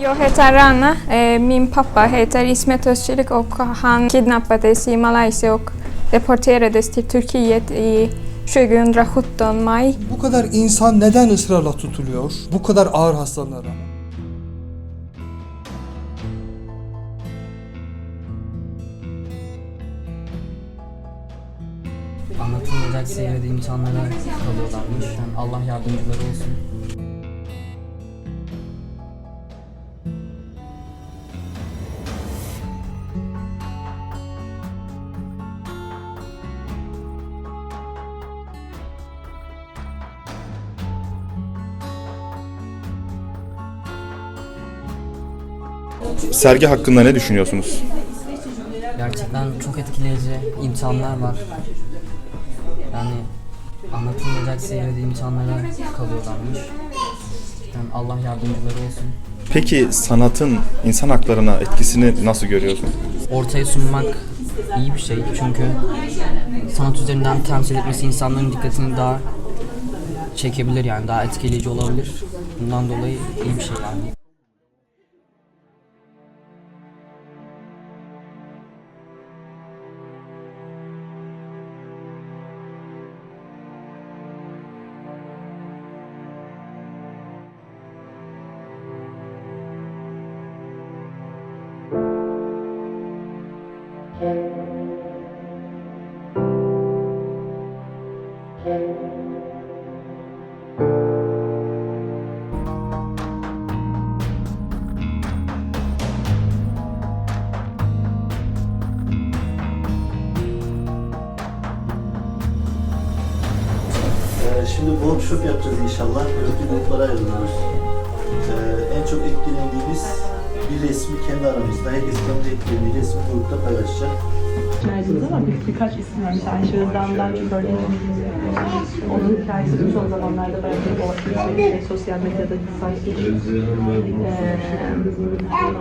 Jag heter Rana. Eh, Min pappa heter İsmet Özçelik och han kidnappades i Malaysia och deporterades till Turkiet i 2017 maj. Bu kadar insan neden ısrarla tutuluyor? Bu kadar ağır hastalığına rağmen. anlatılmayacak seviyede imkanlara kalıyorlarmış. Yani Allah yardımcıları olsun. Sergi hakkında ne düşünüyorsunuz? Gerçekten çok etkileyici imkanlar var. Yani anlatılmayacak seviyede imkanlara kalıyorlarmış. Yani Allah yardımcıları olsun. Peki sanatın insan haklarına etkisini nasıl görüyorsun? Ortaya sunmak iyi bir şey çünkü sanat üzerinden temsil etmesi insanların dikkatini daha çekebilir yani daha etkileyici olabilir. Bundan dolayı iyi bir şey yani. Şimdi workshop yapacağız inşallah. Öğretim gruplara ayrılıyoruz. Ee, en çok etkilendiğimiz bir resmi kendi aramızda, herkes kendi etkilendiği resmi grupta paylaşacak. Verdiniz ama bir, birkaç isim var. Mesela Ayşe Özlem'den çok örnek Onun hikayesi de son zamanlarda bir dolaşmış bir şey, sosyal medyada sanki.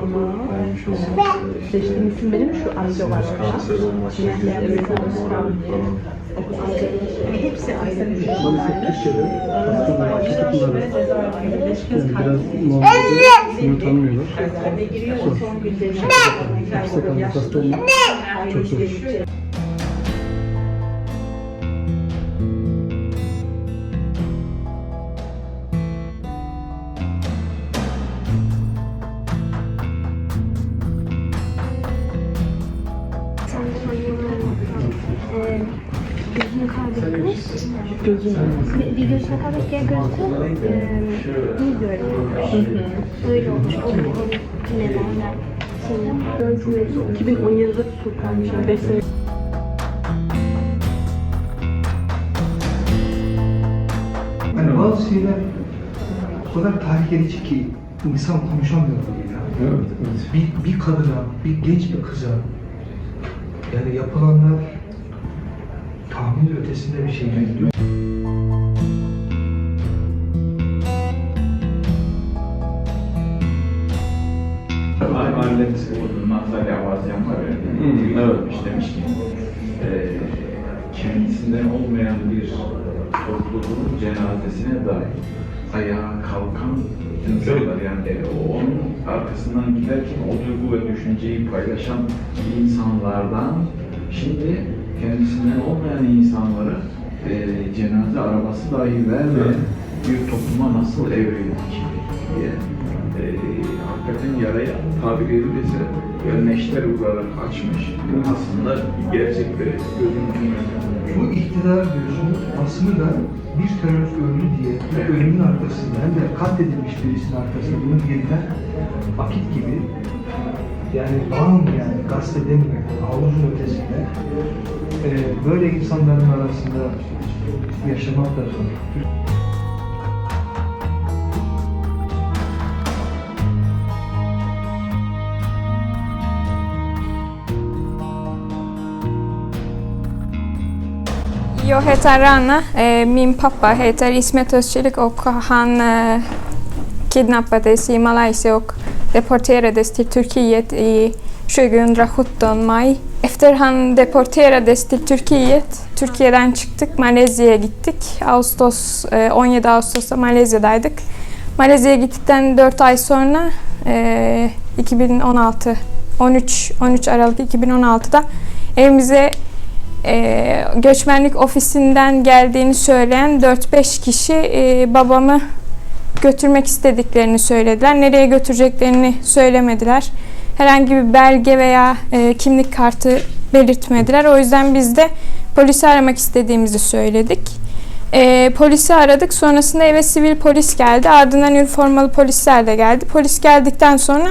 Ama seçtiğim isim benim şu amca var. Mehmet Özlem diye. Okuz amca. Hepsi ayrı bir şey. Biraz muhabbeti bunu tanımıyorlar. Giriyor son günlerinde. Sakallı hasta olmak çok zor. Ee, gözünü kaybetmiş. Gözüm. Bir, bir gözünü kaybettiği gözü e, iyi görünüyormuş. Öyle olmuş. O, o. Şimdi 2017'de tutuklanmış. 5 sene Yani bazı şeyler o kadar tahrik edici ki insan konuşamıyor bile ya. Evet, evet. Bir, bir kadına, bir genç bir kıza yani yapılanlar tahmin ötesinde bir şey. Mahallemiz Nazarya Avazyan var ya, ki, e, kendisinden olmayan bir topluluğun cenazesine dahi ayağa kalkan insanlar yani e, onun arkasından giderken o duygu ve düşünceyi paylaşan insanlardan şimdi kendisinden olmayan insanlara e, cenaze arabası dahi vermeyen bir topluma nasıl evrildik diye hakikaten yaraya tabiri edilirse böyle neşter olarak açmış. Aslında gerçekleri gözümün önünde. Bu iktidar diyorsun aslında da bir terörist öldü diye bu ölümün arkasında hem de katledilmiş birisinin arkasında bunun gerilen vakit gibi yani bağım yani gazetedemek, havuzun ötesinde e, böyle insanların arasında yaşamak da zor. Jag heter Rana. Eh, Min pappa heter İsmet Özçelik och han eh, kidnappades i Malaysia och deporterades till Turkiet i 2017 maj. Efter han deporterades till Turkiet, Türkiye'den çıktık, Malezya'ya gittik. Ağustos, eh, 17 Ağustos'ta Malezya'daydık. Malezya'ya gittikten 4 ay sonra e, 2016 13 13 Aralık 2016'da evimize e, göçmenlik ofisinden geldiğini söyleyen 4-5 kişi e, babamı götürmek istediklerini söylediler. Nereye götüreceklerini söylemediler. Herhangi bir belge veya e, kimlik kartı belirtmediler. O yüzden biz de polisi aramak istediğimizi söyledik. E, polisi aradık. Sonrasında eve sivil polis geldi. Ardından üniformalı polisler de geldi. Polis geldikten sonra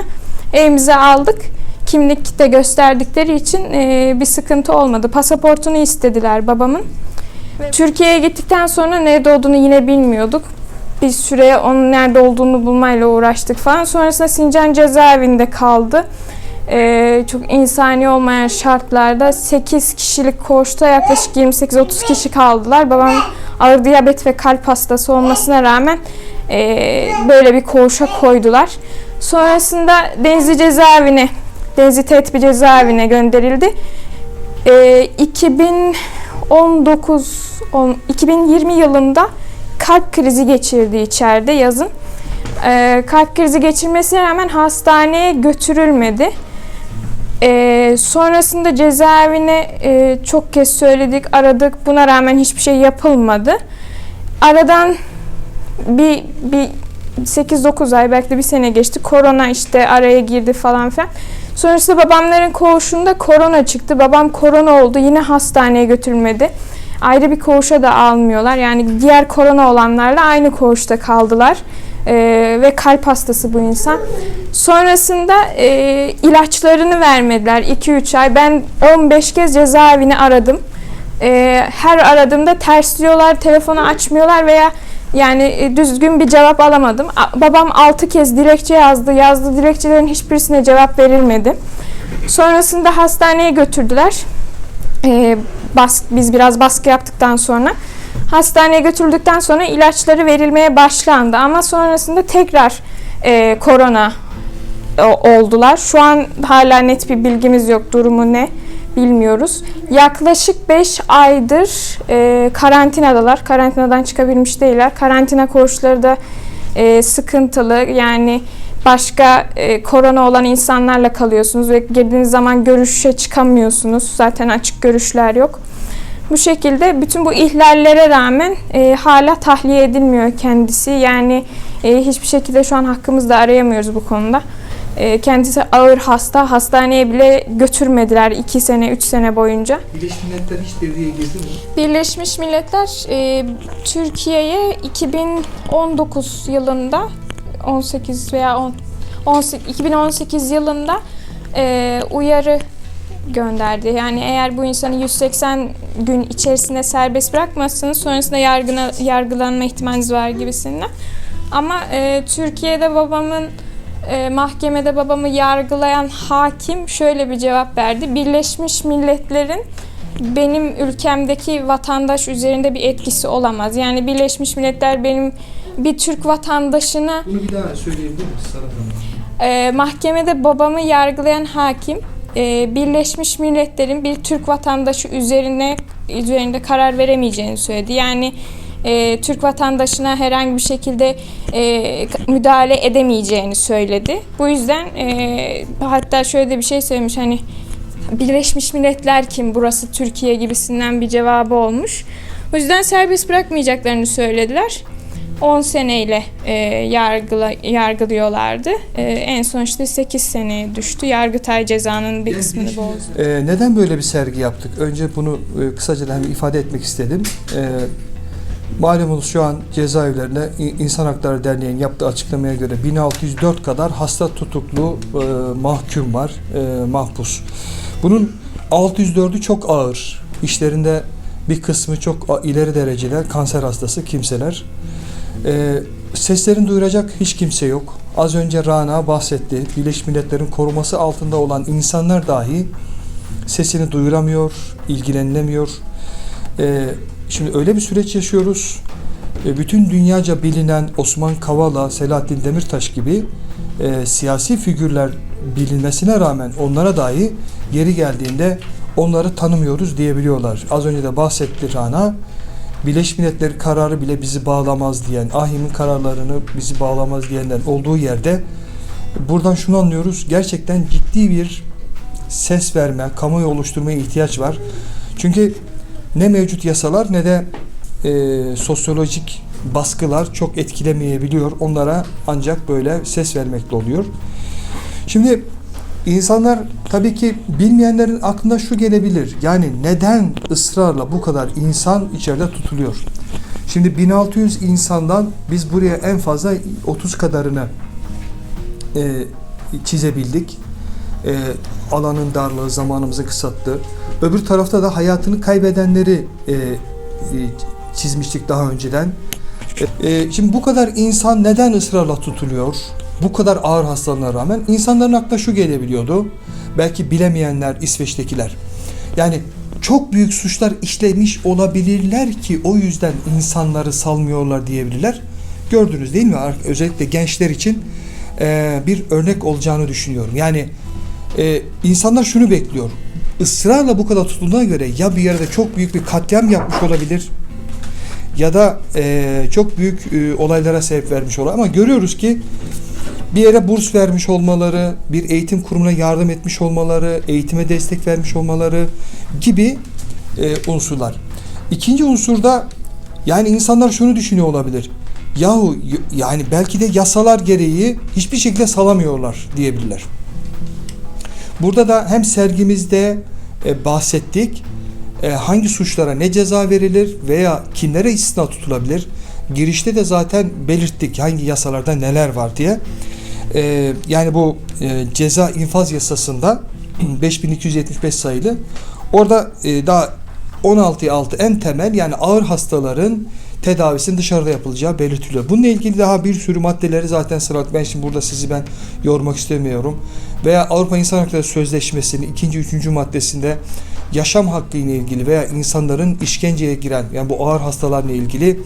evimize aldık. Kimlik de gösterdikleri için e, bir sıkıntı olmadı. Pasaportunu istediler babamın. Türkiye'ye gittikten sonra nerede olduğunu yine bilmiyorduk. Bir süre onun nerede olduğunu bulmayla uğraştık falan. Sonrasında Sincan cezaevinde kaldı. Ee, çok insani olmayan şartlarda 8 kişilik koğuşta yaklaşık 28-30 kişi kaldılar. Babam ağır diyabet ve kalp hastası olmasına rağmen e, böyle bir koğuşa koydular. Sonrasında Denizli cezaevine, Denizli Tetbi cezaevine gönderildi. Ee, 2019, on- 2020 yılında kalp krizi geçirdi içeride yazın. Ee, kalp krizi geçirmesine rağmen hastaneye götürülmedi. Ee, sonrasında cezaevine e, çok kez söyledik, aradık. Buna rağmen hiçbir şey yapılmadı. Aradan bir, bir 8-9 ay belki de bir sene geçti. Korona işte araya girdi falan filan. Sonrasında babamların koğuşunda korona çıktı. Babam korona oldu. Yine hastaneye götürülmedi. Ayrı bir koğuşa da almıyorlar. Yani diğer korona olanlarla aynı koğuşta kaldılar. Ee, ve kalp hastası bu insan. Sonrasında e, ilaçlarını vermediler 2-3 ay. Ben 15 kez cezaevini aradım. Ee, her aradığımda tersliyorlar, telefonu açmıyorlar veya yani e, düzgün bir cevap alamadım. Babam 6 kez dilekçe yazdı. Yazdığı dilekçelerin hiçbirisine cevap verilmedi. Sonrasında hastaneye götürdüler. Ee, bas, biz biraz baskı yaptıktan sonra hastaneye götürüldükten sonra ilaçları verilmeye başlandı ama sonrasında tekrar e, korona o- oldular. Şu an hala net bir bilgimiz yok durumu ne bilmiyoruz. Yaklaşık 5 aydır e, karantinadalar. Karantinadan çıkabilmiş değiller. Karantina koğuşları da e, sıkıntılı. Yani başka e, korona olan insanlarla kalıyorsunuz ve girdiğiniz zaman görüşe çıkamıyorsunuz. Zaten açık görüşler yok. Bu şekilde bütün bu ihlallere rağmen e, hala tahliye edilmiyor kendisi. Yani e, hiçbir şekilde şu an hakkımızda arayamıyoruz bu konuda. E, kendisi ağır hasta. Hastaneye bile götürmediler 2 sene, 3 sene boyunca. Birleşmiş Milletler hiç devreye girdi mi? Birleşmiş Milletler e, Türkiye'ye 2019 yılında 18 veya 10, 18, 2018 yılında e, uyarı gönderdi. Yani eğer bu insanı 180 gün içerisinde serbest bırakmazsanız sonrasında yargına, yargılanma ihtimaliniz var gibisinden. Ama e, Türkiye'de babamın e, mahkemede babamı yargılayan hakim şöyle bir cevap verdi. Birleşmiş Milletler'in benim ülkemdeki vatandaş üzerinde bir etkisi olamaz. Yani Birleşmiş Milletler benim bir Türk vatandaşına Bunu bir daha söyleyebilir Hanım? e, mahkemede babamı yargılayan hakim e, Birleşmiş Milletler'in bir Türk vatandaşı üzerine üzerinde karar veremeyeceğini söyledi. Yani e, Türk vatandaşına herhangi bir şekilde e, müdahale edemeyeceğini söyledi. Bu yüzden e, hatta şöyle de bir şey söylemiş hani Birleşmiş Milletler kim burası Türkiye gibisinden bir cevabı olmuş. O yüzden serbest bırakmayacaklarını söylediler. 10 seneyle e, yargıla, yargılıyorlardı. E, en son işte 8 seneye düştü. Yargıtay cezanın bir kısmını bozdu. Ee, neden böyle bir sergi yaptık? Önce bunu e, kısaca hem ifade etmek istedim. Ee, malumunuz şu an cezaevlerine İnsan Hakları Derneği'nin yaptığı açıklamaya göre 1604 kadar hasta tutuklu e, mahkum var, e, mahpus. Bunun 604'ü çok ağır. İşlerinde bir kısmı çok ileri derecede kanser hastası kimseler. Ee, seslerini duyuracak hiç kimse yok. Az önce Rana bahsetti. Birleşmiş Milletler'in koruması altında olan insanlar dahi sesini duyuramıyor, ilgilenilemiyor. Ee, şimdi öyle bir süreç yaşıyoruz. Bütün dünyaca bilinen Osman Kavala, Selahattin Demirtaş gibi e, siyasi figürler bilinmesine rağmen onlara dahi yeri geldiğinde onları tanımıyoruz diyebiliyorlar. Az önce de bahsetti Rana. Birleşmiş Milletler kararı bile bizi bağlamaz diyen, AHİM'in kararlarını bizi bağlamaz diyenler olduğu yerde buradan şunu anlıyoruz. Gerçekten ciddi bir ses verme, kamuoyu oluşturmaya ihtiyaç var. Çünkü ne mevcut yasalar ne de e, sosyolojik baskılar çok etkilemeyebiliyor. Onlara ancak böyle ses vermekle oluyor. Şimdi insanlar tabii ki bilmeyenlerin aklına şu gelebilir. Yani neden ısrarla bu kadar insan içeride tutuluyor? Şimdi 1600 insandan biz buraya en fazla 30 kadarını e, çizebildik. E, alanın darlığı zamanımızı kısalttı. Öbür tarafta da hayatını kaybedenleri e, e, çizmiştik daha önceden. E, şimdi bu kadar insan neden ısrarla tutuluyor? Bu kadar ağır hastalığına rağmen insanların aklına şu gelebiliyordu. Belki bilemeyenler İsveç'tekiler. Yani çok büyük suçlar işlemiş olabilirler ki o yüzden insanları salmıyorlar diyebilirler. Gördünüz değil mi? Özellikle gençler için e, bir örnek olacağını düşünüyorum. Yani e, insanlar şunu bekliyor. Israrla bu kadar tutulduğuna göre ya bir yerde çok büyük bir katliam yapmış olabilir ya da e, çok büyük e, olaylara sebep vermiş olabilir. Ama görüyoruz ki bir yere burs vermiş olmaları, bir eğitim kurumuna yardım etmiş olmaları, eğitime destek vermiş olmaları gibi e, unsurlar. İkinci unsurda yani insanlar şunu düşünüyor olabilir. Yahu yani belki de yasalar gereği hiçbir şekilde salamıyorlar diyebilirler. Burada da hem sergimizde e, bahsettik e, hangi suçlara ne ceza verilir veya kimlere istisna tutulabilir. Girişte de zaten belirttik hangi yasalarda neler var diye. E, yani bu e, ceza infaz yasasında 5275 sayılı orada e, daha 16'ya 6 en temel yani ağır hastaların tedavisinin dışarıda yapılacağı belirtiliyor. Bununla ilgili daha bir sürü maddeleri zaten sıraladık. Ben şimdi burada sizi ben yormak istemiyorum. Veya Avrupa İnsan Hakları Sözleşmesi'nin ikinci, üçüncü maddesinde yaşam hakkı ile ilgili veya insanların işkenceye giren yani bu ağır hastalarla ilgili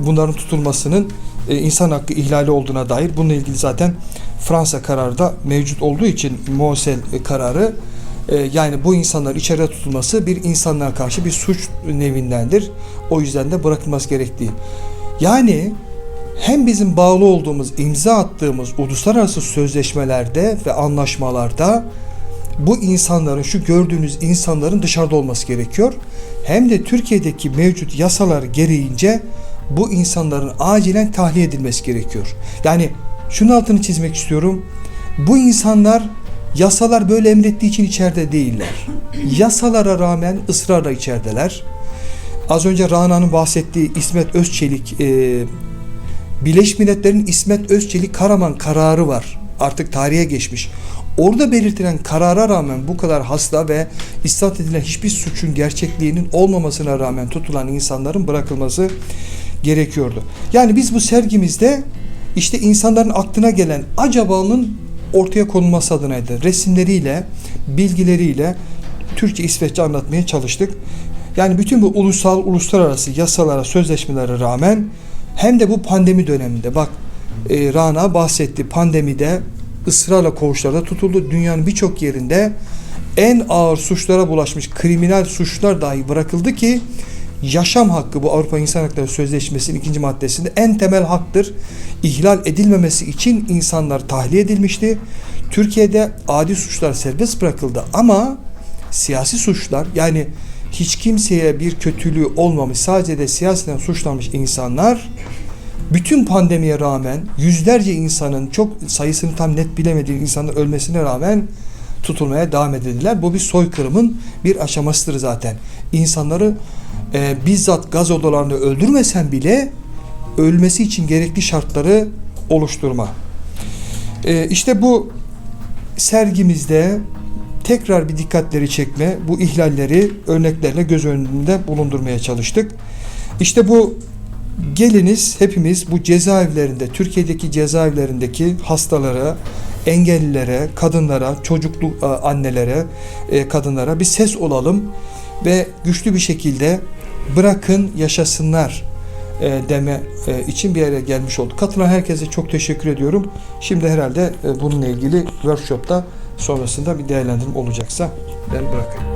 bunların tutulmasının e, insan hakkı ihlali olduğuna dair bununla ilgili zaten Fransa kararı da mevcut olduğu için Mosel kararı e, yani bu insanlar içeride tutulması bir insanlığa karşı bir suç nevindendir. O yüzden de bırakılması gerektiği. Yani hem bizim bağlı olduğumuz, imza attığımız uluslararası sözleşmelerde ve anlaşmalarda bu insanların, şu gördüğünüz insanların dışarıda olması gerekiyor. Hem de Türkiye'deki mevcut yasalar gereğince bu insanların acilen tahliye edilmesi gerekiyor. Yani şunun altını çizmek istiyorum. Bu insanlar yasalar böyle emrettiği için içeride değiller. Yasalara rağmen ısrarla içerideler. Az önce Rana'nın bahsettiği İsmet Özçelik, e, Birleşmiş Milletler'in İsmet Özçelik Karaman kararı var. Artık tarihe geçmiş. Orada belirtilen karara rağmen bu kadar hasta ve istat edilen hiçbir suçun gerçekliğinin olmamasına rağmen tutulan insanların bırakılması gerekiyordu. Yani biz bu sergimizde işte insanların aklına gelen acabanın ortaya konulması adınaydı. Resimleriyle, bilgileriyle Türkçe, İsveççe anlatmaya çalıştık. Yani bütün bu ulusal, uluslararası yasalara, sözleşmelere rağmen hem de bu pandemi döneminde bak e, Rana bahsetti pandemide ısrarla koğuşlarda tutuldu. Dünyanın birçok yerinde en ağır suçlara bulaşmış kriminal suçlar dahi bırakıldı ki yaşam hakkı bu Avrupa İnsan Hakları Sözleşmesi'nin ikinci maddesinde en temel haktır. İhlal edilmemesi için insanlar tahliye edilmişti. Türkiye'de adi suçlar serbest bırakıldı ama siyasi suçlar yani hiç kimseye bir kötülüğü olmamış sadece de siyaseten suçlanmış insanlar bütün pandemiye rağmen yüzlerce insanın çok sayısını tam net bilemediği insanın ölmesine rağmen tutulmaya devam edildiler. Bu bir soykırımın bir aşamasıdır zaten. İnsanları e, bizzat gaz odalarında öldürmesen bile ölmesi için gerekli şartları oluşturma. E, işte bu sergimizde tekrar bir dikkatleri çekme, bu ihlalleri örneklerle göz önünde bulundurmaya çalıştık. İşte bu geliniz hepimiz bu cezaevlerinde, Türkiye'deki cezaevlerindeki hastalara, engellilere, kadınlara, çocuklu e, annelere, e, kadınlara bir ses olalım ve güçlü bir şekilde bırakın yaşasınlar e, deme için bir yere gelmiş olduk. Katılan herkese çok teşekkür ediyorum. Şimdi herhalde bununla ilgili workshopta sonrasında bir değerlendirme olacaksa ben bırakayım.